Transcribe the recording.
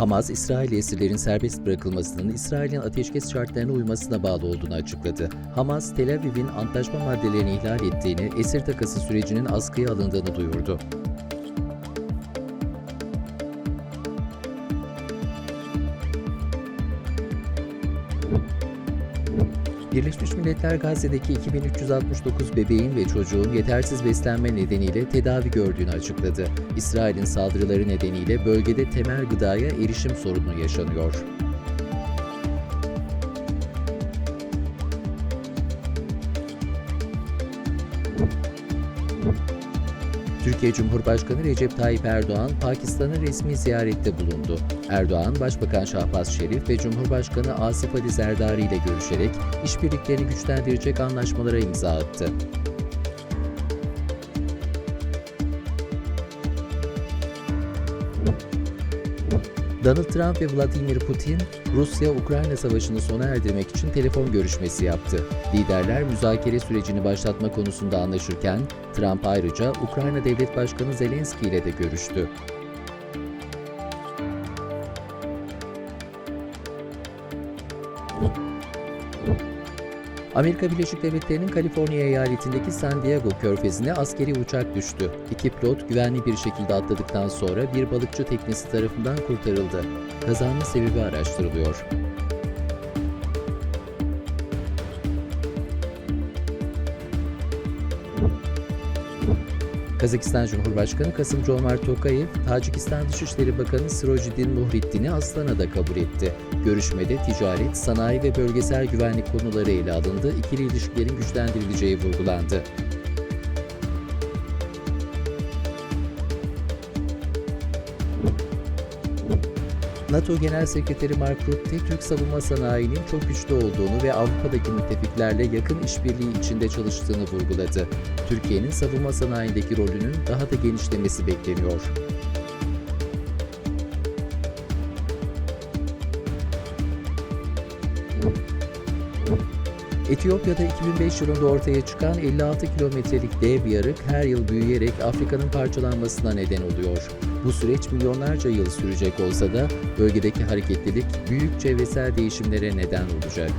Hamas, İsrail esirlerin serbest bırakılmasının İsrail'in ateşkes şartlarına uymasına bağlı olduğunu açıkladı. Hamas, Tel Aviv'in antlaşma maddelerini ihlal ettiğini, esir takası sürecinin askıya alındığını duyurdu. Birleşmiş Milletler Gazze'deki 2369 bebeğin ve çocuğun yetersiz beslenme nedeniyle tedavi gördüğünü açıkladı. İsrail'in saldırıları nedeniyle bölgede temel gıdaya erişim sorunu yaşanıyor. Türkiye Cumhurbaşkanı Recep Tayyip Erdoğan, Pakistan'ı resmi ziyarette bulundu. Erdoğan, Başbakan Şahbaz Şerif ve Cumhurbaşkanı Asif Ali Zerdari ile görüşerek işbirliklerini güçlendirecek anlaşmalara imza attı. Donald Trump ve Vladimir Putin, Rusya-Ukrayna savaşını sona erdirmek için telefon görüşmesi yaptı. Liderler müzakere sürecini başlatma konusunda anlaşırken, Trump ayrıca Ukrayna Devlet Başkanı Zelenski ile de görüştü. Amerika Birleşik Devletleri'nin Kaliforniya eyaletindeki San Diego körfezine askeri uçak düştü. İki pilot güvenli bir şekilde atladıktan sonra bir balıkçı teknesi tarafından kurtarıldı. Kazanın sebebi araştırılıyor. Kazakistan Cumhurbaşkanı Kasım Comart Tokayev, Tacikistan Dışişleri Bakanı Sirojidin Muhriddin'i Astana'da kabul etti. Görüşmede ticaret, sanayi ve bölgesel güvenlik konuları ele alındı, ikili ilişkilerin güçlendirileceği vurgulandı. NATO Genel Sekreteri Mark Rutte, Türk savunma sanayinin çok güçlü olduğunu ve Avrupa'daki müttefiklerle yakın işbirliği içinde çalıştığını vurguladı. Türkiye'nin savunma sanayindeki rolünün daha da genişlemesi bekleniyor. Etiyopya'da 2005 yılında ortaya çıkan 56 kilometrelik dev yarık her yıl büyüyerek Afrika'nın parçalanmasına neden oluyor. Bu süreç milyonlarca yıl sürecek olsa da bölgedeki hareketlilik büyük çevresel değişimlere neden olacak.